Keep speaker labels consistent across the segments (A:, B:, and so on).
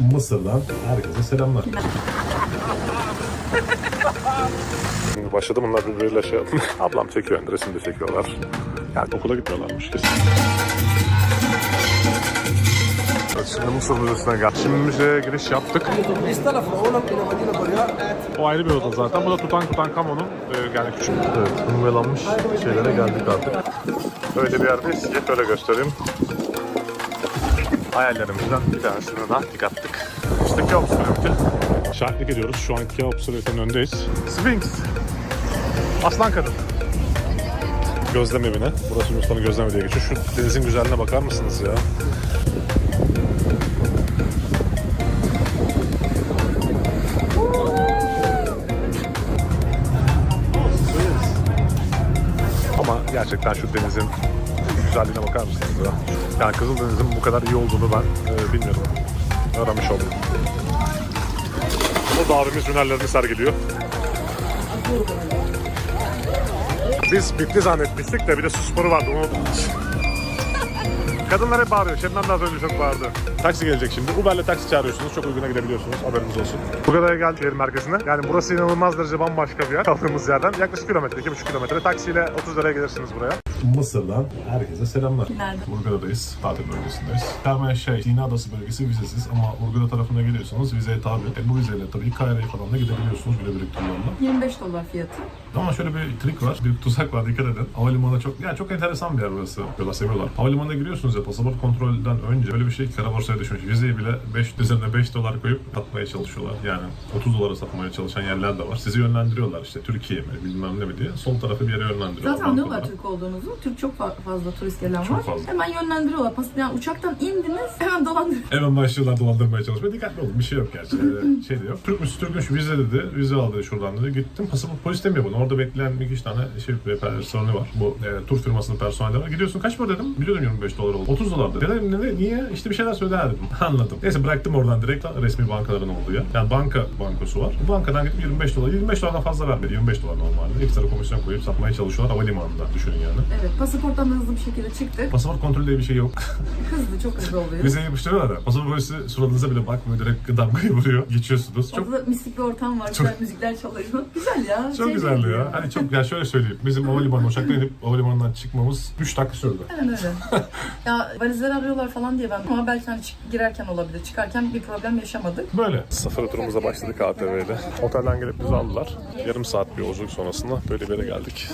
A: Mısır'dan herkese selamlar. Şimdi başladı bunlar birbiriyle şey Ablam çekiyor, resim de çekiyorlar. Yani okula gitmiyorlarmış kesin. Şimdi Mısır Müzesi'ne gel. Şimdi müzeye giriş yaptık. O ayrı bir oda zaten. Bu da Tutan Tutankamon'un e, yani küçük evet, numaralanmış şeylere geldik artık. Öyle bir yerdeyiz ki öyle göstereyim. Hayallerimizden bir tanesine daha dik attık. İşte Keops Piramidi. Şahitlik ediyoruz. Şu an Keops Piramidinin önündeyiz. Sphinx. Aslan kadın. Gözlem evine. Burası Yunus'tan gözlem diye geçiyor. Şu denizin güzelliğine bakar mısınız ya? Ama gerçekten şu denizin güzelliğine bakar mısınız ya? Yani Kızıldeniz'in bu kadar iyi olduğunu ben e, bilmiyordum. Öğrenmiş oldum. O da abimiz hünerlerini sergiliyor. Biz bitti zannetmiştik de bir de su sporu vardı onu. Kadınlar hep bağırıyor. Şebnem az önce çok bağırdı. Taksi gelecek şimdi. Uber'le taksi çağırıyorsunuz. Çok uyguna gidebiliyorsunuz. Haberiniz olsun. Bugada'ya geldik şehir merkezine. Yani burası inanılmaz derece bambaşka bir yer. Kaldığımız yerden. Yaklaşık kilometre, 2,5 kilometre. Taksiyle 30 liraya gelirsiniz buraya. Mısır'dan herkese selamlar.
B: Nerede?
A: Urgada'dayız. Tatil bölgesindeyiz. Terme şey, Sina Adası bölgesi vizesiz ama Urgada tarafına geliyorsanız vizeye tabi. E, bu vizeyle tabii Kayra'ya falan da gidebiliyorsunuz günübirlik turlarla.
B: 25 dolar fiyatı.
A: Ama şöyle bir trik var, bir tuzak var dikkat edin. Havalimanı çok, yani çok enteresan bir yer burası. Böyle seviyorlar. Havalimanına giriyorsunuz ya pasaport kontrolden önce böyle bir şey kara borsaya düşmüş. Vizeyi bile 5, üzerine 5 dolar koyup satmaya çalışıyorlar. Yani 30 dolara satmaya çalışan yerler de var. Sizi yönlendiriyorlar işte Türkiye mi bilmem ne mi diye. Sol tarafı bir yere yönlendiriyorlar.
B: Zaten anlıyorlar. Türk olduğunuzu. Türk çok fa- fazla turist gelen
A: Çok
B: var.
A: fazla.
B: Hemen yönlendiriyorlar. Pas yani uçaktan indiniz hemen dolandırıyorlar.
A: Hemen başlıyorlar dolandırmaya çalışmaya. Dikkatli olun bir şey yok gerçi. Öyle şey de yok. Türk müsü Türkmüş vize dedi. Vize aldı şuradan dedi. Gittim pasaport polis demiyor bunu. Orada bekleyen bir iki tane şey personeli var. Bu e, tur firmasının personeli var. Gidiyorsun kaç para dedim. Biliyordum 25 dolar oldu. 30 dolar dedi. Dedim ne, niye? İşte bir şeyler söyler dedim. Anladım. Neyse bıraktım oradan direkt resmi bankaların olduğu yer. Yani banka bankosu var. Bu bankadan gittim 25 dolar. 25 dolardan fazla vermedi. 25 dolar normalde. Ekstra komisyon koyup satmaya çalışıyorlar havalimanında düşünün yani.
B: Evet pasaporttan da hızlı bir şekilde çıktık.
A: Pasaport kontrolü diye bir şey yok.
B: Hızlı çok hızlı oluyor.
A: Vizeyi yapıştırıyorlar ya. Pasaport polisi suratınıza bile bakmıyor. Direkt damgayı vuruyor. Geçiyorsunuz. Çok
B: Orada mistik bir ortam var. Güzel müzikler çalıyor. Güzel ya.
A: Çok
B: şey
A: güzeldi ya. Hani çok ya şöyle söyleyeyim. Bizim havalimanı uçaktan inip havalimanından çıkmamız 3 dakika sürdü.
B: Aynen öyle. ya valizleri arıyorlar falan diye ben ama belki hani girerken olabilir. Çıkarken bir problem yaşamadık.
A: Böyle. Safari turumuza başladık ATV'de. Otelden gelip bizi aldılar. Yarım saat bir yolculuk sonrasında böyle bir yere geldik.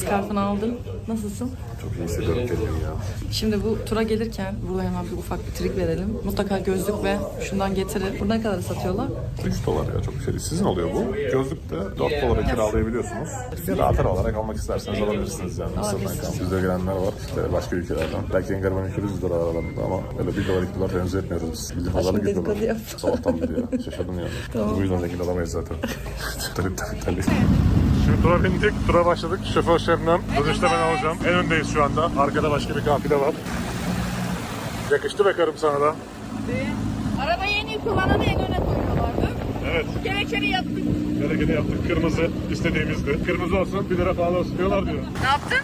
B: Scarfını aldın. Nasılsın?
A: Çok iyi hissediyorum kendimi ya.
B: Şimdi bu tura gelirken burada hemen bir ufak bir trik verelim. Mutlaka gözlük ve şundan getirin. Burada ne kadar satıyorlar?
A: 3 dolar ya çok bir şey. Sizin oluyor bu. Gözlük de 4 dolara kiralayabiliyorsunuz. Ya da atar olarak almak isterseniz alabilirsiniz yani. Mısır'dan kalan. Bizde gelenler var işte başka ülkelerden. Belki en gariban ülke 100 dolar aralarında ama öyle 1 dolar 2 dolar tenzih etmiyoruz biz. Bizim pazarlık 100 dolar.
B: dedikodu yaptım.
A: Sabahtan beri ya. Şaşırdım yani. Bu yüzden zengin olamayız zaten. tabii tabii tabii. Şimdi tura bindik, tura başladık. Şoför Şebnem, dönüşte ben alacağım. En öndeyiz şu anda. Arkada başka bir kafile var. Yakıştı be karım sana da.
C: Arabayı en iyi kullananı en öne koyuyorlardı.
A: Evet,
C: Gerekeni yaptık.
A: gerekeni yaptık. Kırmızı istediğimizdi. Kırmızı olsun, 1 lira pahalı olsun diyorlar diyor.
C: Ne yaptın?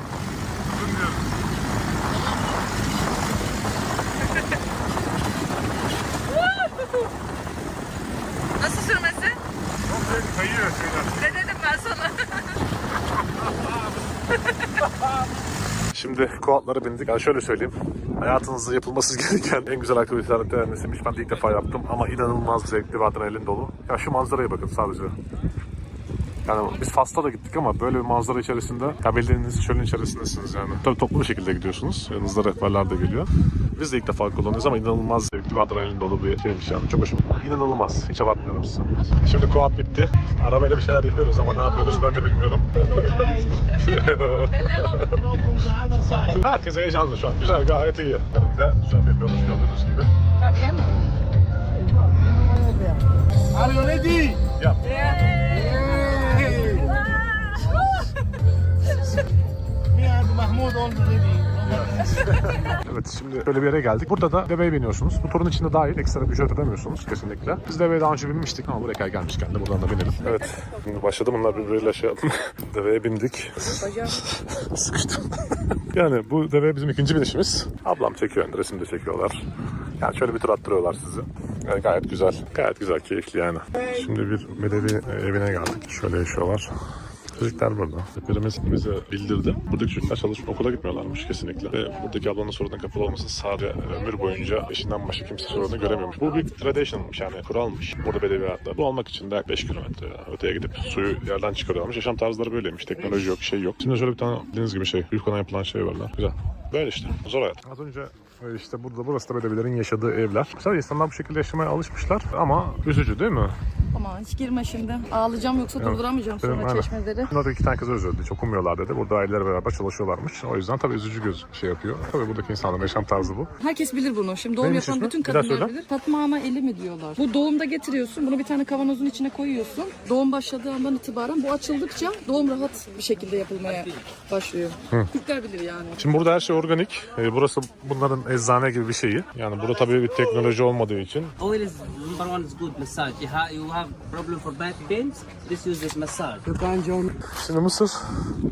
C: Nasıl sürmesi?
A: Çok zevkli, kayıyor şeyler.
C: Ne dedim ben sana?
A: Şimdi kuatlara bindik. Yani şöyle söyleyeyim. Hayatınızda yapılması gereken en güzel aktivitelerden tanesiymiş. Ben de ilk defa yaptım ama inanılmaz zevkli ve adrenalin dolu. Ya şu manzaraya bakın sadece. Yani biz Fas'ta da gittik ama böyle bir manzara içerisinde ya bildiğiniz çölün içerisindesiniz yani. Tabii toplu bir şekilde gidiyorsunuz. Yanınızda rehberler de geliyor. Biz de ilk defa kullanıyoruz ama inanılmaz zevkli ve adrenalin dolu bir şeymiş yani. Çok hoşuma. İnanılmaz. Hiç abartmıyorum size. Şimdi kuat bitti. Arabayla bir şeyler yapıyoruz ama ne yapıyoruz ben de bilmiyorum. Herkes heyecanlı şu an. Güzel gayet iyi. Güzel, güzel yapıyoruz gördüğünüz gibi.
D: Are you ready? Me
A: Evet şimdi böyle bir yere geldik. Burada da deveye biniyorsunuz. Bu turun içinde dahil ekstra bir ücret ödemiyorsunuz kesinlikle. Biz deveye daha önce binmiştik ama buraya gelmişken de buradan da binelim. Evet şimdi başladı bunlar birbiriyle şey yaptım. deveye bindik. Sıkıştım. yani bu deveye bizim ikinci binişimiz. Ablam çekiyor önde resim de çekiyorlar. Yani şöyle bir tur attırıyorlar sizi. Yani gayet güzel. Gayet güzel, keyifli yani. Şimdi bir Bedevi e, evine geldik. Şöyle yaşıyorlar. Çocuklar burada. Rehberimiz bize bildirdi. Buradaki çocuklar çalışma okula gitmiyorlarmış kesinlikle. Ve buradaki ablanın sorunun kapalı olması sadece ömür boyunca eşinden başka kimse sorunu göremiyormuş. Bu bir tradition'mış yani kuralmış. Burada bedevi hayatta. Bu olmak için de 5 kilometre öteye gidip suyu yerden çıkarıyorlarmış. Yaşam tarzları böyleymiş. Teknoloji yok, şey yok. Şimdi şöyle bir tane bildiğiniz gibi şey, büyük yapılan şey var lan. Güzel. Böyle işte. Zor hayat. Az önce e, işte burada burası da bedevilerin yaşadığı evler. Güzel insanlar bu şekilde yaşamaya alışmışlar ama üzücü değil mi?
B: Ama hiç girme şimdi. Ağlayacağım yoksa durduramayacağım
A: Benim,
B: sonra
A: aynen.
B: çeşmeleri.
A: Bunlar iki tane kız özür diledi. Hiç okumuyorlar dedi. Burada aileler beraber çalışıyorlarmış. O yüzden tabii üzücü göz şey yapıyor. Tabii buradaki insanların yaşam tarzı bu.
B: Herkes bilir bunu. Şimdi doğum
A: Neymiş
B: yapan bütün kadınlar bilir. Fatma ana eli mi diyorlar. Bu doğumda getiriyorsun. Bunu bir tane kavanozun içine koyuyorsun. Doğum başladığı andan itibaren bu açıldıkça doğum rahat bir şekilde yapılmaya başlıyor. Türkler bilir yani.
A: Şimdi burada her şey organik. Ee, burası bunların eczane gibi bir şeyi. Yani burada tabii bir teknoloji olmadığı için.
E: Oil is number one is good massage. You have, problem for back pains. This uses massage.
A: Şimdi Mısır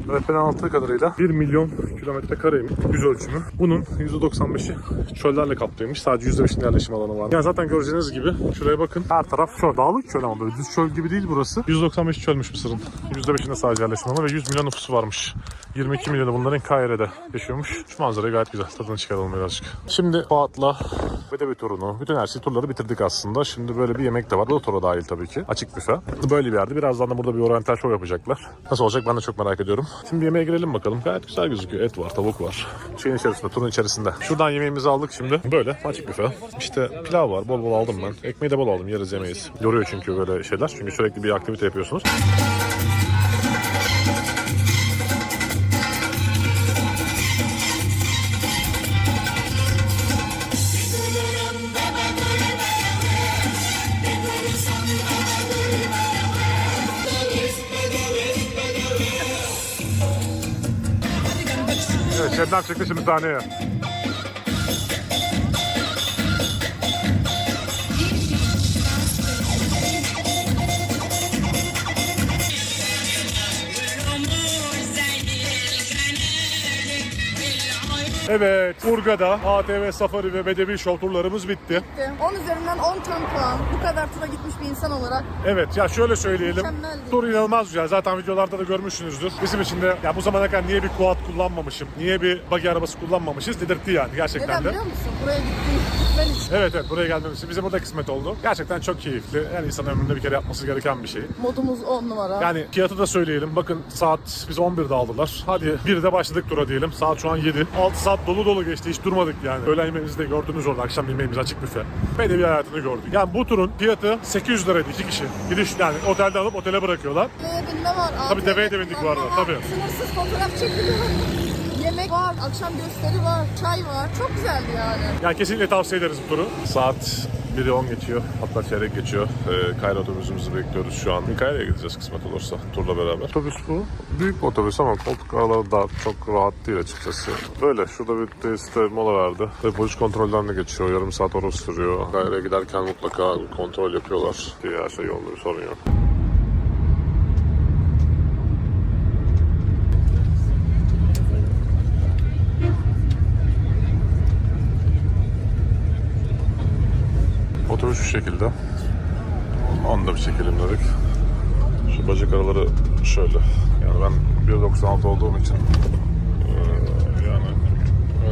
A: rehberin anlattığı kadarıyla 1 milyon kilometre kareymiş yüz ölçümü. Bunun %95'i çöllerle kaplıymış. Sadece %5'inin yerleşim alanı var. Yani zaten göreceğiniz gibi şuraya bakın. Her taraf çöl. Dağlık çöl ama böyle düz çöl gibi değil burası. 195 çölmüş Mısır'ın. %5'inde sadece yerleşim alanı ve 100 milyon nüfusu varmış. 22 milyonu bunların Kahire'de yaşıyormuş. Şu manzara gayet güzel. Tadını çıkaralım birazcık. Şimdi Fuat'la Bedevi turunu, bütün her şey turları bitirdik aslında. Şimdi böyle bir yemek de var. Bu da tura dahil tabii ki. Açık büfe. Böyle bir yerde. Birazdan da burada bir oryantal show yapacaklar. Nasıl olacak ben de çok merak ediyorum. Şimdi yemeğe girelim bakalım. Gayet güzel gözüküyor. Et var, tavuk var. Şeyin içerisinde, turun içerisinde. Şuradan yemeğimizi aldık şimdi. Böyle açık büfe. İşte pilav var. Bol bol aldım ben. Ekmeği de bol aldım. Yeriz yemeyiz. Yoruyor çünkü böyle şeyler. Çünkü sürekli bir aktivite yapıyorsunuz. Şebnem çıktı şimdi sahneye. Evet, Urga'da ATV Safari ve Bedevi Show turlarımız bitti.
B: 10 üzerinden 10 tam puan. Bu kadar tura gitmiş bir insan olarak.
A: Evet, ya şöyle söyleyelim.
B: Mükemmeldi.
A: Tur inanılmaz güzel. Zaten videolarda da görmüşsünüzdür. Bizim için de ya bu zamana kadar niye bir quad kullanmamışım, niye bir buggy arabası kullanmamışız dedirtti yani gerçekten
B: Neden
A: de.
B: biliyor musun? Buraya gittiğin, gitmen için.
A: Evet evet buraya gelmemiz için bize burada kısmet oldu. Gerçekten çok keyifli. Yani insan ömründe bir kere yapması gereken bir şey.
B: Modumuz 10 numara.
A: Yani fiyatı da söyleyelim. Bakın saat biz 11'de aldılar. Hadi 1'de başladık tura diyelim. Saat şu an 7. 6 saat dolu dolu geçti. Hiç durmadık yani. Öğlen yemeğimizi de gördünüz orada. Akşam yemeğimiz açık büfe. Bedevi hayatını gördük. Yani bu turun fiyatı 800 liraydı iki kişi. Gidiş yani otelde alıp otele bırakıyorlar.
B: Deveye binme var.
A: Tabii
B: ATV
A: deveye de bindik bu arada, tabii.
B: Sınırsız fotoğraf çekiliyor. Yemek var, akşam gösteri var, çay var. Çok güzeldi yani.
A: Yani kesinlikle tavsiye ederiz bu turu. Saat 1'i 10 geçiyor. Hatta çeyrek geçiyor. Ee, Kayra otobüsümüzü bekliyoruz şu an. Kayra'ya gideceğiz kısmet olursa turla beraber. Otobüs bu. Büyük bir otobüs ama koltuk araları da çok rahat değil açıkçası. Böyle şurada bir tesiste mola verdi. Ve polis kontrolden de geçiyor. Yarım saat orası sürüyor. Kayra'ya giderken mutlaka kontrol yapıyorlar. Her şey yolunda bir sorun yok. Otobüs şu şekilde. Onu da bir çekelim dedik. Şu bacak araları şöyle. Yani ben 1.96 olduğum için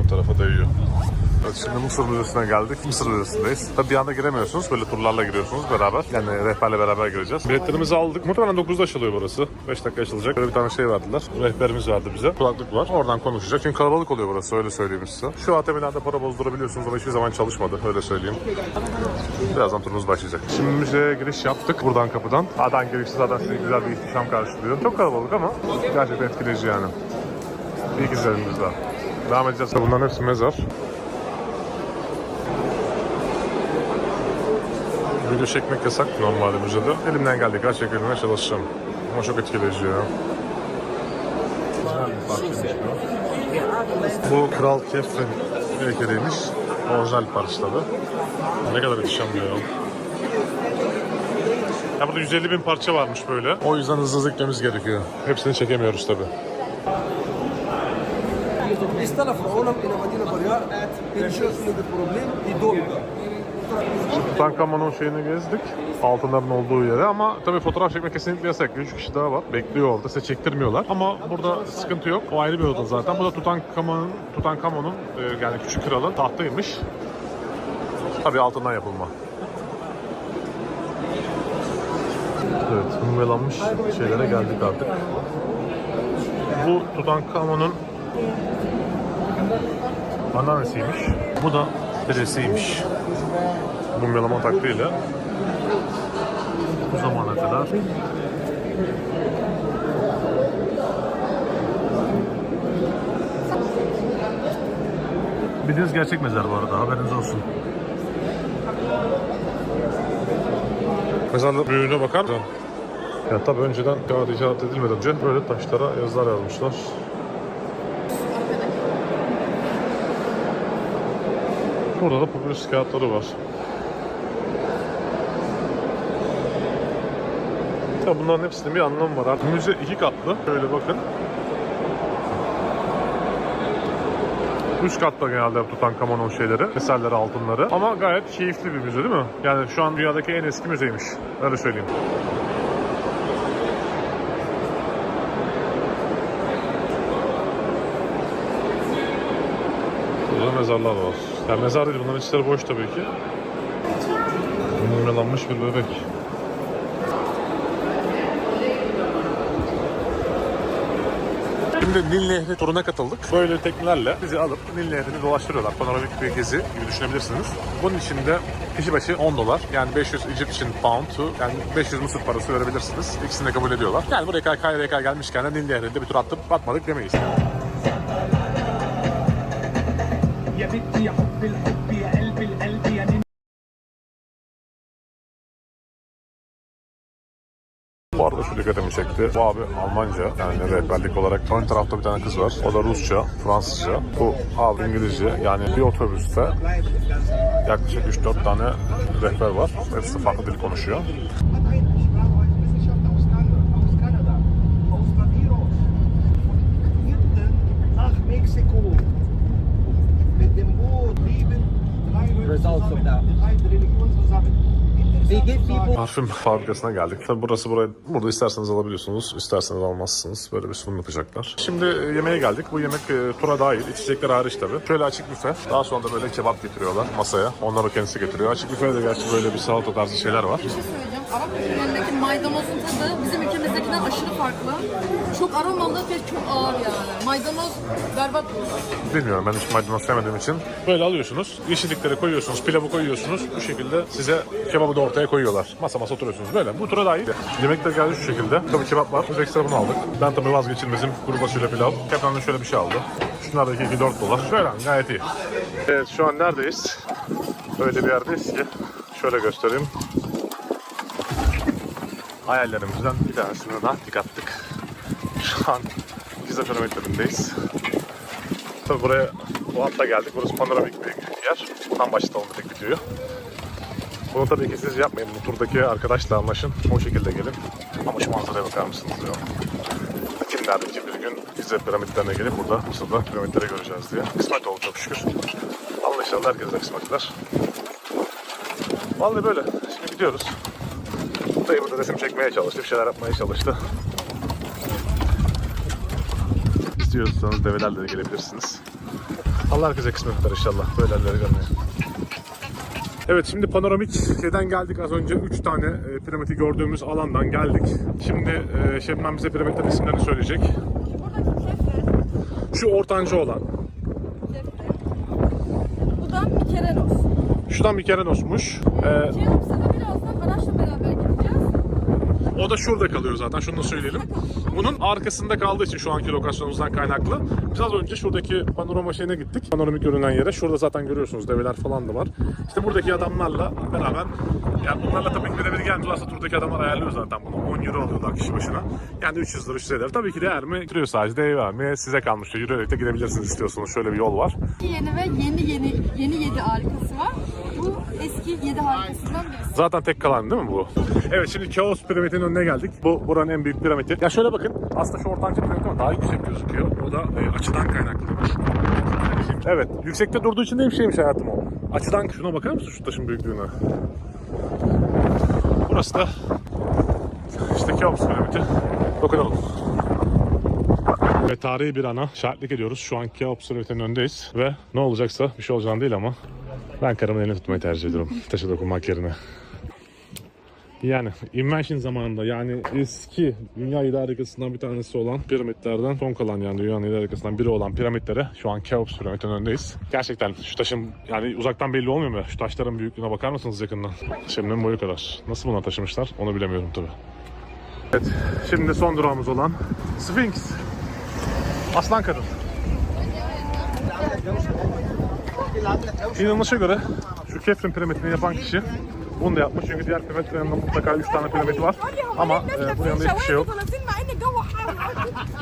A: tarafa değiyor. Evet şimdi Mısır Müzesi'ne geldik. Mısır Müzesi'ndeyiz. Tabii bir anda giremiyorsunuz. Böyle turlarla giriyorsunuz beraber. Yani rehberle beraber gireceğiz. Biletlerimizi aldık. Muhtemelen 9'da açılıyor burası. 5 dakika açılacak. Böyle bir tane şey verdiler. Rehberimiz verdi bize. Kulaklık var. Oradan konuşacak. Çünkü kalabalık oluyor burası. Öyle söyleyeyim size. Şu ATM'lerde para bozdurabiliyorsunuz ama hiçbir zaman çalışmadı. Öyle söyleyeyim. Birazdan turumuz başlayacak. Şimdi müzeye giriş yaptık buradan kapıdan. Zaten girişte zaten sizi güzel bir ihtişam karşılıyor. Çok kalabalık ama gerçekten etkileyici yani. İyi izlerimiz var. Devam edeceğiz. Bunların hepsi mezar. Video çekmek yasak normalde müzede. Elimden geldiği kadar çekilmeye çalışacağım. Ama çok etkileyici ya. Bu Kral Kefren heykeliymiş. Orijinal parça tabi. Ne kadar ihtişamlı ya. Ya burada 150 bin parça varmış böyle. O yüzden hızlı hızlı gerekiyor. Hepsini çekemiyoruz tabi.
F: еще много проблем и долго.
A: Tutankamon'un şeyini gezdik. Altınların olduğu yere ama tabii fotoğraf çekmek kesinlikle yasak. 3 kişi daha var. Bekliyor orada. Size çektirmiyorlar. Ama burada sıkıntı yok. O ayrı bir oda zaten. Bu da Tutankamon'un Tutankamon'un e, yani küçük kralın tahtıymış. Tabii altından yapılma. Evet, mumyalanmış şeylere geldik artık. Bu Tutankamon'un anneannesiymiş. Bu da dedesiymiş mumyalama taktiğiyle bu zamana kadar Bildiğiniz gerçek mezar bu arada haberiniz olsun. Mezarlık büyüğüne bakar mısın? Ya tabi önceden kağıt icat edilmeden önce böyle taşlara yazılar yazmışlar. Burada da popülist kağıtları var. Ya bunların hepsinin bir anlamı var. Artık müze iki katlı. Şöyle bakın. Üst katta genelde Tutankamon'un şeyleri, eserleri, altınları. Ama gayet keyifli bir müze değil mi? Yani şu an dünyadaki en eski müzeymiş. Öyle söyleyeyim. Burada mezarlar var. Yani mezar değil, bunların içleri boş tabii ki. Mumyalanmış bir bebek. Şimdi Nil Nehri turuna katıldık. Böyle teknelerle bizi alıp Nil Nehri'ni dolaştırıyorlar. Panoramik bir gezi gibi düşünebilirsiniz. Bunun için de kişi başı 10 dolar. Yani 500 Egyptian pound to yani 500 Mısır parası verebilirsiniz. İkisini de kabul ediyorlar. Yani buraya KYK gelmişken de Nil Nehri'nde bir tur attıp batmadık demeyiz.
G: يا بنتي يا حب الحب يا قلب القلب يا نني
A: Bu arada şu dikkatimi çekti. Bu abi Almanca yani rehberlik olarak ön tarafta bir tane kız var. O da Rusça, Fransızca. Bu abi İngilizce. Yani bir otobüste yaklaşık 3-4 tane rehber var. Hepsi farklı dil konuşuyor.
F: Results of that.
A: Parfüm fabrikasına geldik. Tabii burası buraya, burada isterseniz alabiliyorsunuz, isterseniz almazsınız. Böyle bir sunum yapacaklar. Şimdi e, yemeğe geldik. Bu yemek e, tura dahil, içecekler hariç tabii. Şöyle açık büfe. Daha sonra da böyle kebap getiriyorlar masaya. Onları kendisi getiriyor. Açık büfede de gerçi böyle bir salata tarzı şeyler var.
B: Bir şey söyleyeceğim. Arap ülkelerindeki maydanozun tadı bizim ülkemizdekinden aşırı farklı. Çok aromalı ve çok ağır yani. Maydanoz berbat
A: Bilmiyorum ben hiç maydanoz sevmediğim için. Böyle alıyorsunuz, yeşillikleri koyuyorsunuz, pilavı koyuyorsunuz. Bu şekilde size kebabı da ortaya koyuyorlar. Masa masa oturuyorsunuz böyle. Bu tura dahil. Yemekler geldi şu şekilde. Tabii kebap var. Biz ekstra bunu aldık. Ben tabii vazgeçilmezim kuru fasulye pilav. Kepten de şöyle bir şey aldı. Şunlar da 2-4 dolar. Şöyle gayet iyi. Evet şu an neredeyiz? Öyle bir yerdeyiz ki. Şöyle göstereyim. Hayallerimizden bir tanesini daha tik attık. Şu an Giza piramitlerindeyiz. Tabii buraya bu hatta geldik. Burası panoramik bir yer. Başta onu dedik videoyu. Bunu tabii ki siz yapmayın. Bu turdaki arkadaşla anlaşın. O şekilde gelin. Ama şu manzaraya bakar mısınız ya? Kim derdi ki bir gün Gize piramitlerine gelip burada Mısır'da piramitleri göreceğiz diye. Kısmet oldu çok şükür. Allah inşallah herkese kısmetler. Vallahi böyle. Şimdi gidiyoruz. Dayı burada resim çekmeye çalıştı. Bir şeyler yapmaya çalıştı. İstiyorsanız develerle de gelebilirsiniz. Allah herkese kısmetler inşallah. Böyle yerleri görmeye. Evet şimdi panoramik şeyden geldik az önce 3 tane e, piramidi gördüğümüz alandan geldik. Şimdi e, Şebnem bize piramitlerin isimlerini söyleyecek. Şu ortancı olan.
B: Kefre. Bu da Mikerenos.
A: Şuradan bir Kerenos'muş. E,
B: Kerenos'a da birazdan araçla beraber gideceğiz.
A: O da şurada kalıyor zaten. Şunu da söyleyelim. Bunun arkasında kaldığı için şu anki lokasyonumuzdan kaynaklı. Biz az önce şuradaki panorama şeyine gittik. Panoramik görünen yere. Şurada zaten görüyorsunuz develer falan da var. İşte buradaki adamlarla beraber yani bunlarla tabii ki birebir gelmiyoruz. Aslında turdaki adamlar ayarlıyor zaten bunu. 10 euro alıyorlar kişi başına. Yani 300 lira 300 lira. Tabii ki değer mi? Duruyor sadece değer mi? Size kalmış. Yürüyerek de gidebilirsiniz istiyorsanız. Şöyle bir yol var.
B: Yeni ve yeni yeni yeni yedi harikası var. Bu eski yedi harikasından birisi.
A: Zaten tek kalan değil mi bu? Evet şimdi Keops piramidinin önüne geldik. Bu buranın en büyük piramidi. Ya şöyle bakın aslında şu ortanca piramit ama daha yüksek gözüküyor. O da e, açıdan kaynaklıymış. Evet yüksekte durduğu için de bir şeymiş hayatım o. Açıdan şuna bakar mısın şu taşın büyüklüğüne? Burası da işte Keops piramidi. Dokunalım. Ve tarihi bir ana şahitlik ediyoruz. Şu an Keops piramidinin önündeyiz. Ve ne olacaksa bir şey olacağını değil ama ben karımın elini tutmayı tercih ediyorum. Taşı dokunmak yerine. Yani invention zamanında yani eski dünya yedi harikasından bir tanesi olan piramitlerden son kalan yani dünyanın yedi harikasından biri olan piramitlere şu an Keops piramidinin önündeyiz. Gerçekten şu taşın yani uzaktan belli olmuyor mu? Şu taşların büyüklüğüne bakar mısınız yakından? Şimdinin boyu kadar. Nasıl buna taşımışlar onu bilemiyorum tabii. Evet şimdi son durağımız olan Sphinx. Aslan kadın. İnanışa göre şu Kefren piramidini yapan kişi bunu da yapmış çünkü diğer piramitlerin yanında mutlaka 3 tane piramit var ama e, bunun yanında hiçbir şey yok.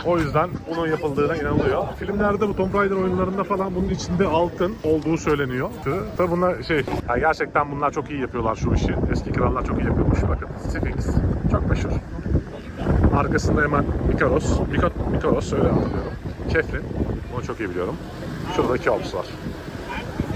A: O yüzden bunun yapıldığına inanılıyor. Filmlerde bu Tomb Raider oyunlarında falan bunun içinde altın olduğu söyleniyor. Tabi bunlar şey, yani gerçekten bunlar çok iyi yapıyorlar şu işi. Eski krallar çok iyi yapıyormuş. Bakın Sphinx çok meşhur. Arkasında hemen Mikaros, Mika, Mikaros öyle hatırlıyorum. Kefrin, onu çok iyi biliyorum. Şurada Keops var.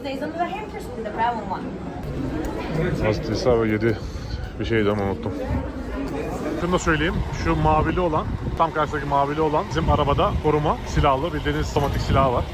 H: Six days under the hamper with the brown one.
A: Astisa ve 7 bir şeydi ama unuttum. Şunu da söyleyeyim. Şu mavili olan, tam karşıdaki mavili olan bizim arabada koruma silahlı bildiğiniz otomatik silahı var.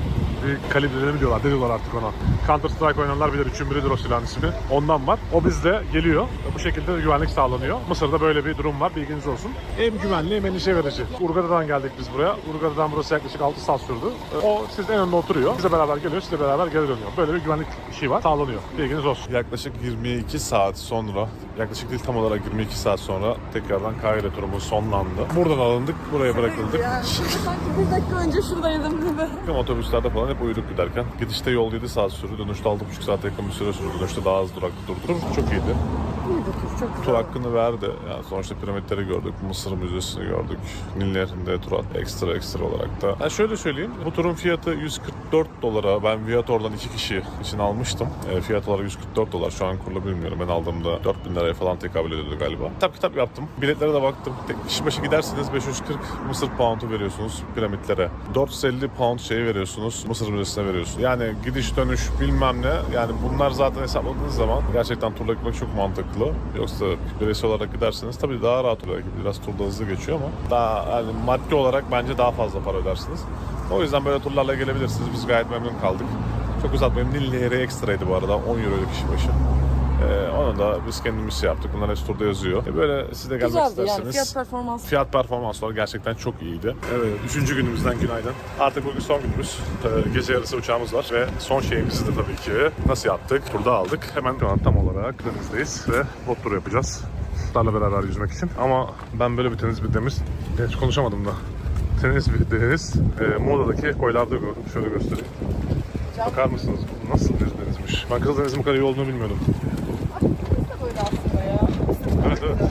A: Bir kalibreleri mi diyorlar, ne diyorlar artık ona. Counter Strike oynayanlar bilir, üçün biridir o silahın ismi. Ondan var. O bizde geliyor. Bu şekilde de güvenlik sağlanıyor. Mısır'da böyle bir durum var, bilginiz olsun. Hem güvenli hem endişe verici. Urgada'dan geldik biz buraya. Urgada'dan burası yaklaşık 6 saat sürdü. O sizin en önünde oturuyor. Bizle beraber geliyor, sizle beraber geri dönüyor. Böyle bir güvenlik işi var, sağlanıyor. Bilginiz olsun.
I: Yaklaşık 22 saat sonra, yaklaşık değil tam olarak 22 saat sonra tekrardan Kahire turumuz sonlandı. Buradan alındık, buraya bırakıldık.
B: Sanki bir dakika önce şuradaydım gibi.
I: Otobüslerde falan hep uyuduk giderken. Gidişte yol 7 saat sürdü, dönüşte 6,5 saat yakın bir süre sürdü. Dönüşte daha az durakta durduk. Tur çok iyiydi. Tur hakkını verdi. Yani sonuçta piramitleri gördük, Mısır Müzesi'ni gördük. Nil Nehri'nde tur at, ekstra ekstra olarak da. Yani şöyle söyleyeyim, bu turun fiyatı 144 dolara. Ben Viator'dan iki kişi için almıştım. E, fiyat olarak 144 dolar. Şu an kurla bilmiyorum. Ben aldığımda 4000 liraya falan tekabül ediyordu galiba. Kitap kitap yaptım. Biletlere de baktım. Tek kişi başı giderseniz 540 Mısır pound'u veriyorsunuz piramitlere. 450 pound şey veriyorsunuz. Mısır Müzesi'ne veriyorsunuz. Yani gidiş dönüş bilmem ne. Yani bunlar zaten hesapladığınız zaman gerçekten turla gitmek çok mantıklı. Yoksa bireysel olarak giderseniz tabii daha rahat oluyor. Biraz turda hızlı geçiyor ama daha yani maddi olarak bence daha fazla para ödersiniz. O yüzden böyle turlarla gelebilirsiniz. Biz gayet memnun kaldık. Çok uzatmayayım. Nil Nehri ekstraydı bu arada. 10 euro kişi başı. Ee, onu da biz kendimiz şey yaptık. Bunlar hepsi turda yazıyor. E böyle siz de gelmek
B: Güzeldi
I: isterseniz.
B: yani fiyat performans.
I: Fiyat performansları gerçekten çok iyiydi. Evet, üçüncü günümüzden günaydın. Artık bugün son günümüz. Ee, Gece yarısı uçağımız var ve son şeyimizi de tabii ki nasıl yaptık? Turda aldık. Hemen şu an tam olarak denizdeyiz ve bot turu yapacağız. Botlarla beraber yüzmek için. Ama ben böyle bir deniz bir deniz, hiç konuşamadım da. Deniz bir deniz, e, Muğla'daki koylarda gördüm. Şöyle göstereyim. Bakar mısınız? Bu nasıl bir denizmiş? Ben Kızıldeniz'in bu kadar iyi olduğunu bilmiyordum.
B: Böyle aslında ya.
I: Evet evet.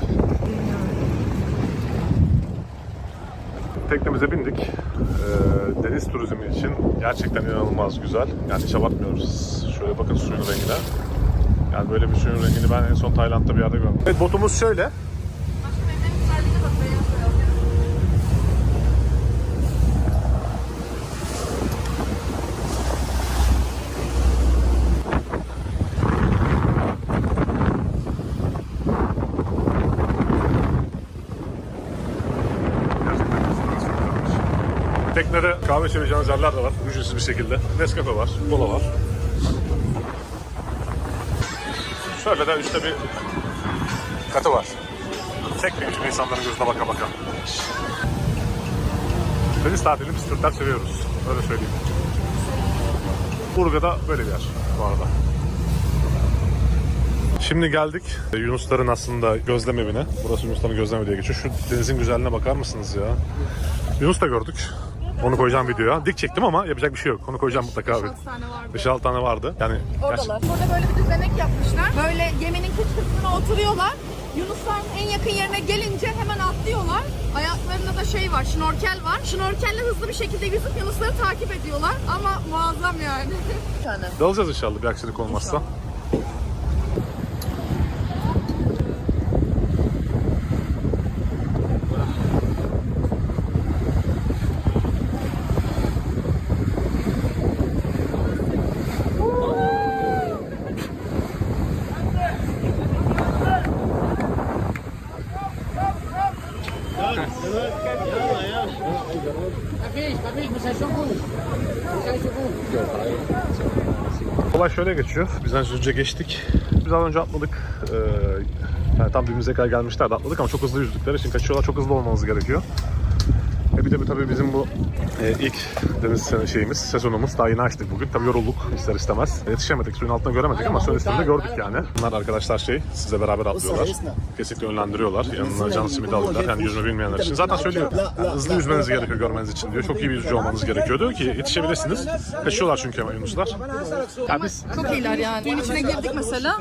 I: Teknemize bindik. Ee, deniz turizmi için gerçekten inanılmaz güzel. Yani hiç abartmıyoruz. Şöyle bakın suyun rengine. Yani böyle bir suyun rengini ben en son Tayland'da bir yerde gördüm. Evet botumuz şöyle.
A: Teknede kahve içebileceğiniz yerler de var. Ücretsiz bir şekilde. Nescafe var, kola var. Şöyle de üstte bir katı var. Çekmeyin şimdi insanların gözüne baka baka. Deniz tatilini biz Türkler seviyoruz. Öyle söyleyeyim. Urga'da böyle bir yer bu arada. Şimdi geldik e, Yunusların aslında gözlem evine. Burası Yunusların gözlem evi diye geçiyor. Şu denizin güzelliğine bakar mısınız ya? Yunus da gördük. Onu koyacağım videoya. Dik çektim ama yapacak bir şey yok. Onu koyacağım mutlaka abi.
B: 6 tane vardı.
A: 5-6 tane vardı. Yani
C: Oradalar. Burada böyle bir düzenek yapmışlar. Böyle geminin kıç kısmına oturuyorlar. Yunusların en yakın yerine gelince hemen atlıyorlar. Ayaklarında da şey var, şnorkel var. Şnorkelle hızlı bir şekilde yüzüp Yunusları takip ediyorlar. Ama muazzam yani.
A: dalacağız inşallah bir aksilik olmazsa. Olay şöyle geçiyor. Biz az önce geçtik. Biz az önce atladık. Ee, yani tam dibimize kadar gelmişler de atladık ama çok hızlı yüzdükleri için kaçıyorlar. Çok hızlı olmamız gerekiyor. E bir de bu tabii bizim bu e, ilk deniz şeyimiz, sezonumuz. Daha yeni açtık bugün. Tabii yorulduk ister istemez. Yetişemedik, suyun altında göremedik ama suyun üstünde gördük yani. Bunlar arkadaşlar şey, sizle beraber atlıyorlar. Kesinlikle yönlendiriyorlar. Yanına can simidi alıyorlar. Yani yüzme bilmeyenler için. Zaten söylüyor. yani hızlı yüzmeniz gerekiyor görmeniz için diyor. Çok iyi bir yüzücü olmanız gerekiyor diyor ki yetişebilirsiniz. Kaçıyorlar çünkü hemen yunuslar. Yani biz
B: Çok iyiler yani. Suyun içine girdik mesela.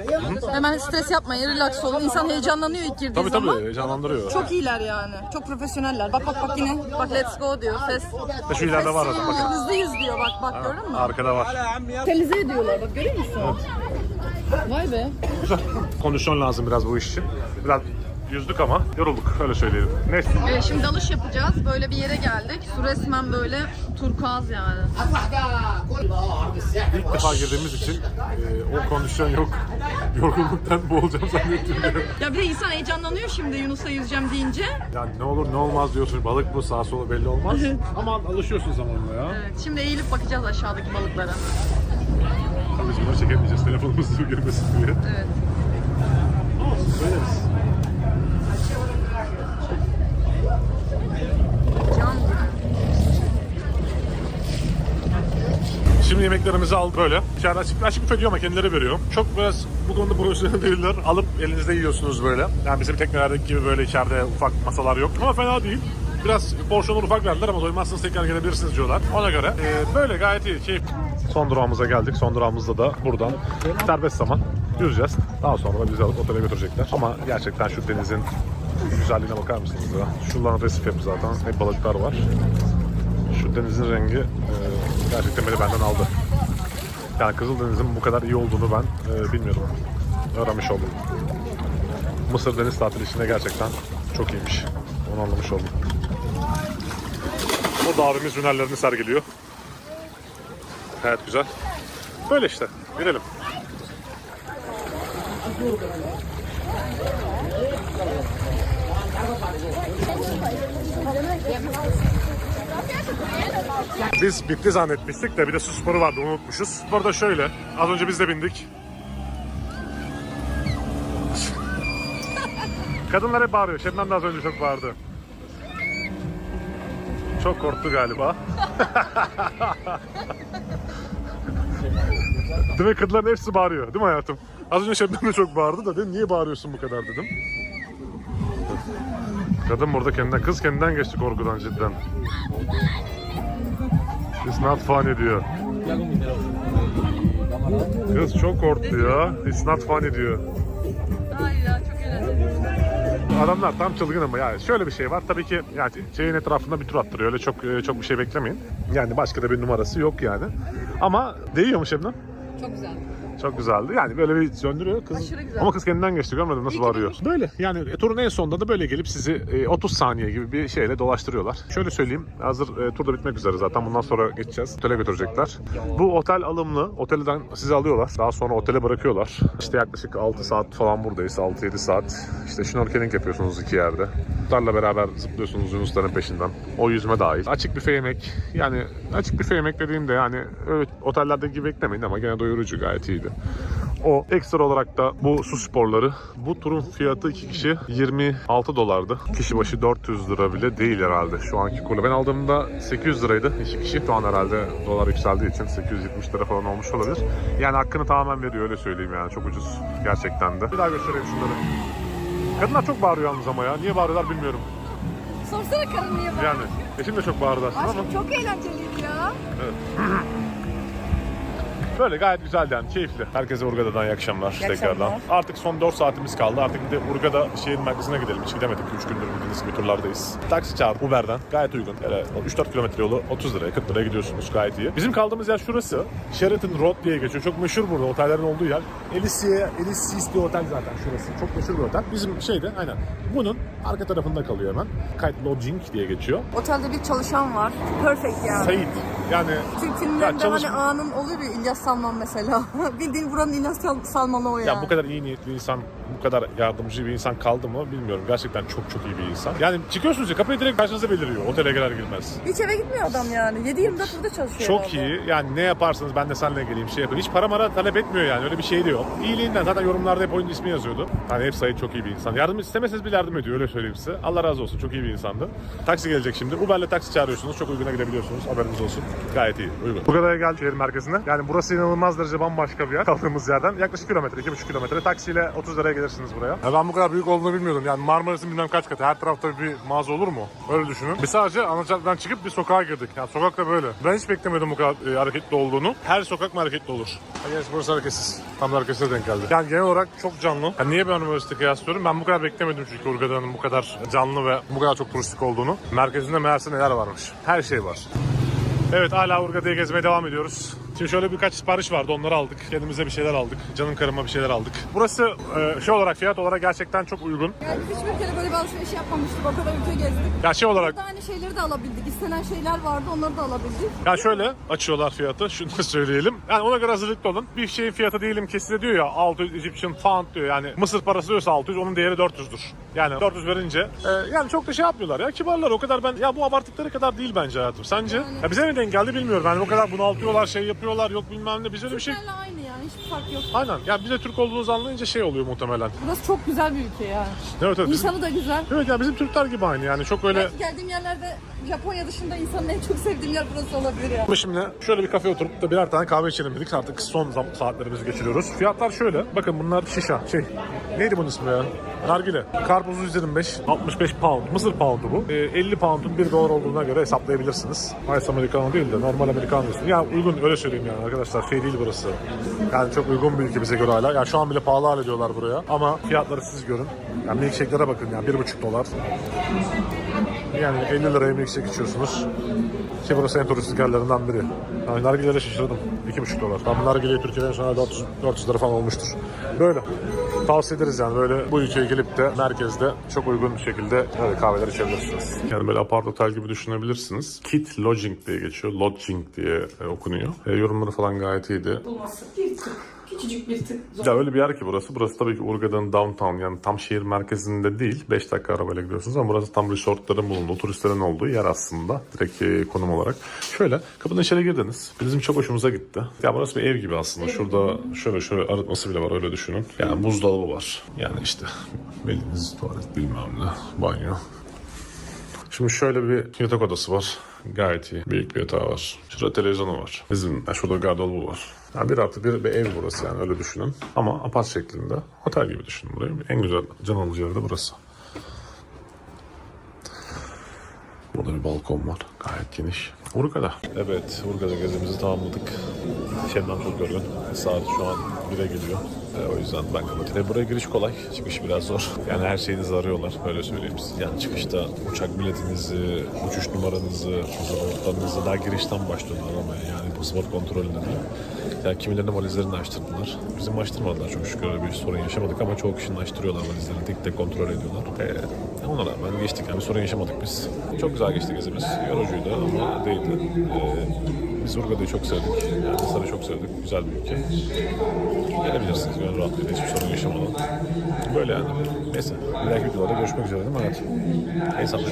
B: Hemen stres yapmayın, relax olun. İnsan heyecanlanıyor ilk girdiği
A: tabii
B: zaman.
A: tabii heyecanlandırıyor.
B: Çok iyiler yani. Çok profesyoneller. Bak bak bak yine. Bak let's go diyor. Ses.
A: Ve şu ileride var zaten
B: yüz diyor bak bak gördün mü?
A: Arkada var.
B: Telize ediyorlar bak görüyor musun? Vay be.
A: Kondisyon lazım biraz bu iş için. Biraz yüzdük ama yorulduk öyle söyleyelim. Neyse.
B: Evet, şimdi dalış yapacağız. Böyle bir yere geldik. Su resmen böyle turkuaz yani.
A: İlk defa girdiğimiz için e, o kondisyon yok. Yorgunluktan boğulacağım zannettim.
B: Ya bir de insan heyecanlanıyor şimdi Yunus'a yüzeceğim deyince.
A: Yani ne olur ne olmaz diyorsun. Balık bu sağa sola belli olmaz. ama alışıyorsun zamanla ya.
B: Evet, şimdi eğilip bakacağız aşağıdaki balıklara.
A: Tabii biz bunları çekemeyeceğiz telefonumuz girmesin diye.
B: Evet.
A: Olsun söyleriz.
B: Can gibi.
A: Şimdi yemeklerimizi aldık böyle. İçeride açık, açık büfe diyor ama kendileri veriyor. Çok biraz bu konuda profesyonel değiller. Alıp elinizde yiyorsunuz böyle. Yani bizim teknelerdeki gibi böyle içeride ufak masalar yok. Ama fena değil. Biraz porsiyonu ufak verdiler ama doymazsanız tekrar gelebilirsiniz diyorlar. Ona göre e, böyle gayet iyi. Keyif. Son durağımıza geldik. Son durağımızda da buradan serbest zaman yüzeceğiz. Daha sonra da bizi alıp otele götürecekler. Ama gerçekten şu denizin güzelliğine bakar mısınız ya? Şuraların resif yapı zaten. Hep balıklar var. Şu denizin rengi e, gerçekten beni benden aldı. Yani Kızıldeniz'in bu kadar iyi olduğunu ben e, bilmiyordum. Öğrenmiş oldum. Mısır deniz tatili içinde gerçekten çok iyiymiş. Onu anlamış oldum. Burada abimiz hünerlerini sergiliyor. Evet güzel. Böyle işte. Girelim. Biz bitti zannetmiştik de bir de su sporu vardı unutmuşuz. Spor da şöyle. Az önce biz de bindik. Kadınlar hep bağırıyor. Şebnem de az önce çok bağırdı. Çok korktu galiba. mi? Kadınların hepsi bağırıyor. Değil mi hayatım? Az önce Şebnem de çok bağırdı da dedim niye bağırıyorsun bu kadar dedim. Kadın burada kendinden, kız kendinden geçti korkudan cidden. It's not funny diyor. Kız çok korktu ya. It's not funny diyor. Adamlar tam çılgın ama yani şöyle bir şey var. Tabii ki yani şeyin etrafında bir tur attırıyor. Öyle çok e, çok bir şey beklemeyin. Yani başka da bir numarası yok yani. Ama değiyor mu Şebnem?
B: Çok güzel.
A: Çok güzeldi. Yani böyle bir döndürüyor kız.
B: Aşırı güzel.
A: Ama kız kendinden geçti görmedim nasıl
B: İyi ki
A: bağırıyor. Böyle yani e, turun en sonunda da böyle gelip sizi e, 30 saniye gibi bir şeyle dolaştırıyorlar. Şöyle söyleyeyim hazır e, tur da bitmek üzere zaten bundan sonra geçeceğiz. Otele götürecekler. Bu otel alımlı. Otelden sizi alıyorlar. Daha sonra otele bırakıyorlar. İşte yaklaşık 6 saat falan buradayız. 6-7 saat. İşte şnorkeling yapıyorsunuz iki yerde. Kutlarla beraber zıplıyorsunuz yunusların peşinden. O yüzme dahil. Açık büfe yemek. Yani açık büfe yemek dediğimde yani öyle otellerdeki gibi beklemeyin ama gene doyurucu gayet iyiydi. O ekstra olarak da bu su sporları. Bu turun fiyatı iki kişi 26 dolardı. Kişi başı 400 lira bile değil herhalde şu anki kurla. Ben aldığımda 800 liraydı iki kişi. Şu an herhalde dolar yükseldiği için 870 lira falan olmuş olabilir. Yani hakkını tamamen veriyor öyle söyleyeyim yani. Çok ucuz gerçekten de. Bir daha göstereyim şunları. Kadınlar çok bağırıyor yalnız ama ya. Niye bağırıyorlar bilmiyorum.
C: Sorsana karın niye var?
A: Yani eşim de çok bağırdı aslında ama.
C: Aşkım çok eğlenceliydi ya.
A: Böyle gayet güzeldi yani keyifli. Herkese Urgada'dan iyi akşamlar, tekrardan. Artık son 4 saatimiz kaldı. Artık bir de Urgada şehir merkezine gidelim. Hiç gidemedik. 3 gündür bildiğiniz gibi turlardayız. Taksi çağır Uber'den. Gayet uygun. Yani 3-4 kilometre yolu 30 liraya 40 liraya gidiyorsunuz. Gayet iyi. Bizim kaldığımız yer şurası. Sheraton Road diye geçiyor. Çok meşhur burada otellerin olduğu yer. Elysia, Elysius bir otel zaten şurası. Çok meşhur bir otel. Bizim şeyde aynen. Bunun arka tarafında kalıyor hemen. Kite Lodging diye geçiyor.
B: Otelde bir çalışan var. Perfect yani.
A: Sait. Yani
B: Türk filmlerinde
A: Ya çalış-
B: hani anın olur ya İlyas Salman mesela. Bildiğin buranın İlyas Sal- Salman'ı o yani.
A: Ya bu kadar iyi niyetli insan, bu kadar yardımcı bir insan kaldı mı bilmiyorum. Gerçekten çok çok iyi bir insan. Yani çıkıyorsunuz ya kapıyı direkt karşınıza beliriyor otele girer girmez.
B: Hiç eve gitmiyor adam yani. 7-24 burada çalışıyor
A: Çok
B: herhalde.
A: iyi. Yani ne yaparsanız ben de seninle geleyim şey yapayım. Hiç para mara talep etmiyor yani. Öyle bir şey de yok. İyiliğinden zaten yorumlarda hep oyun ismi yazıyordu. Hani hep Sait çok iyi bir insan. Yardım istemeseniz bile yardım ediyor öyle söyleyeyim size. Allah razı olsun. Çok iyi bir insandı. Taksi gelecek şimdi. Uber'le taksi çağırıyorsunuz. Çok uyguna gidebiliyorsunuz. Haberiniz olsun. Gayet iyi. Uygun. Bu kadar gel şehir merkezine. Yani burası inanılmaz derece bambaşka bir yer. Kaldığımız yerden. Yaklaşık kilometre, 2,5 kilometre. Taksiyle 30 liraya gelirsiniz buraya. Ya ben bu kadar büyük olduğunu bilmiyordum. Yani Marmaris'in bilmem kaç katı. Her tarafta bir mağaza olur mu? Öyle düşünün. Biz sadece Anacak'tan çıkıp bir sokağa girdik. Yani sokak da böyle. Ben hiç beklemiyordum bu kadar e, hareketli olduğunu. Her sokak mı hareketli olur? Yes, burası hareketsiz. Tam da hareketsiz denk geldi. Yani genel olarak çok canlı. Yani niye ben üniversite kıyaslıyorum? Ben bu kadar beklemedim çünkü Urgada'nın bu kadar canlı ve bu kadar çok turistik olduğunu. Merkezinde meğerse neler varmış. Her şey var. Evet hala Urgada'yı gezmeye devam ediyoruz. Şimdi şöyle birkaç sipariş vardı onları aldık. Kendimize bir şeyler aldık. Canım karıma bir şeyler aldık. Burası e, şey olarak fiyat olarak gerçekten çok uygun.
B: Yani biz hiçbir kere böyle bir alışveriş yapmamıştık. O kadar ülke gezdik.
A: Ya şey olarak
B: Burada aynı şeyleri de alabildik. İstenen şeyler vardı onları da alabildik.
A: Ya şöyle açıyorlar fiyatı. Şunu da söyleyelim. Yani ona göre hazırlıklı olun. Bir şeyin fiyatı diyelim ki size diyor ya 600 Egyptian pound diyor. Yani Mısır parası diyorsa 600 onun değeri 400'dür. Yani 400 verince e, yani çok da şey yapmıyorlar ya. Kibarlar o kadar ben ya bu abarttıkları kadar değil bence hayatım. Sence? Ya bize mi denk geldi bilmiyorum. Yani o kadar bunaltıyorlar şey yapıyorlar yok bilmem ne. Bize öyle bir şey.
B: Türklerle aynı yani hiçbir fark yok.
A: Aynen. Ya bize Türk olduğunuzu anlayınca şey oluyor muhtemelen.
B: Burası çok güzel bir ülke ya.
A: Evet evet. Bizim,
B: İnsanı da güzel.
A: evet ya bizim Türkler gibi aynı yani çok öyle.
B: Belki geldiğim yerlerde Japonya dışında insanın en çok sevdiğim yer burası olabilir ya.
A: Şimdi şöyle bir kafe oturup da birer tane kahve içelim dedik. Artık son saatlerimizi geçiriyoruz. Fiyatlar şöyle. Bakın bunlar şişa. Şey. Neydi bunun ismi ya? Nargile. Karpuzu 125. 65 pound. Mısır poundu bu. Ee, 50 poundun 1 dolar olduğuna göre hesaplayabilirsiniz. Ice Americano değil de normal Americano diyorsun. Ya uygun öyle söyleyeyim yani arkadaşlar. Şey değil burası. Yani çok uygun bir ülke bize göre hala. Yani şu an bile pahalı hal ediyorlar buraya. Ama fiyatları siz görün. Yani milkshake'lere bakın yani 1,5 dolar. Yani 50 liraya milkshake içiyorsunuz. Ki burası en turistik yerlerinden biri. Yani nargilelere şaşırdım. 2,5 dolar. Ben nargileyi Türkiye'den sonra 400, 400 lira falan olmuştur. Böyle. Tavsiye ederiz yani böyle bu ülkeye gelip de merkezde çok uygun bir şekilde böyle kahveler içebilirsiniz. Yani böyle apart otel gibi düşünebilirsiniz. Kit Lodging diye geçiyor. Lodging diye e, okunuyor. E, yorumları falan gayet iyiydi.
B: Bulması bir. Küçücük bir tık. Zor.
A: Ya öyle bir yer ki burası. Burası tabii ki Urga'nın downtown yani tam şehir merkezinde değil. 5 dakika arabayla gidiyorsunuz ama burası tam resortların bulunduğu, turistlerin olduğu yer aslında. Direkt e, konum olarak. Şöyle kapıdan içeri girdiniz. Bizim çok hoşumuza gitti. Ya burası bir ev gibi aslında. Şurada şöyle şöyle arıtması bile var öyle düşünün. Yani buzdolabı var. Yani işte beliniz tuvalet bilmem ne banyo. Şimdi şöyle bir yatak odası var. Gayet iyi. Büyük bir yatağı var. Şurada televizyonu var. Bizim yani şurada gardırobu var. Yani bir artı bir, bir ev burası yani öyle düşünün. Ama apart şeklinde. Otel gibi düşünün burayı. En güzel can alıcı yeri de burası. Burada bir balkon var. Gayet geniş. Urgada. Evet, Urgada gezimizi tamamladık. Şebnem çok yorgun. Saat şu an 1'e geliyor. E, o yüzden ben kapatayım. E, buraya giriş kolay. Çıkış biraz zor. Yani her şeyinizi arıyorlar. Öyle söyleyeyim size. Yani çıkışta uçak biletinizi, uçuş numaranızı, pasaportlarınızı daha girişten başlıyorlar aramaya. Yani pasaport kontrolünde Yani kimilerinin valizlerini açtırdılar. Bizim açtırmadılar çok şükür öyle bir sorun yaşamadık ama çoğu kişinin açtırıyorlar valizlerini tek tek kontrol ediyorlar. Ee, ona rağmen geçtik yani bir sorun yaşamadık biz. Çok güzel geçti gezimiz. Yorucuydu ama değildi. Ee, biz Urga'yı çok sevdik. Yani Hisar'ı çok sevdik. Güzel bir ülke. Gelebilirsiniz gönül rahatlığıyla hiçbir sorun yaşamadan. Böyle yani. Neyse. Bir dahaki videolarda görüşmek üzere değil mi hayatım? Sabahlar.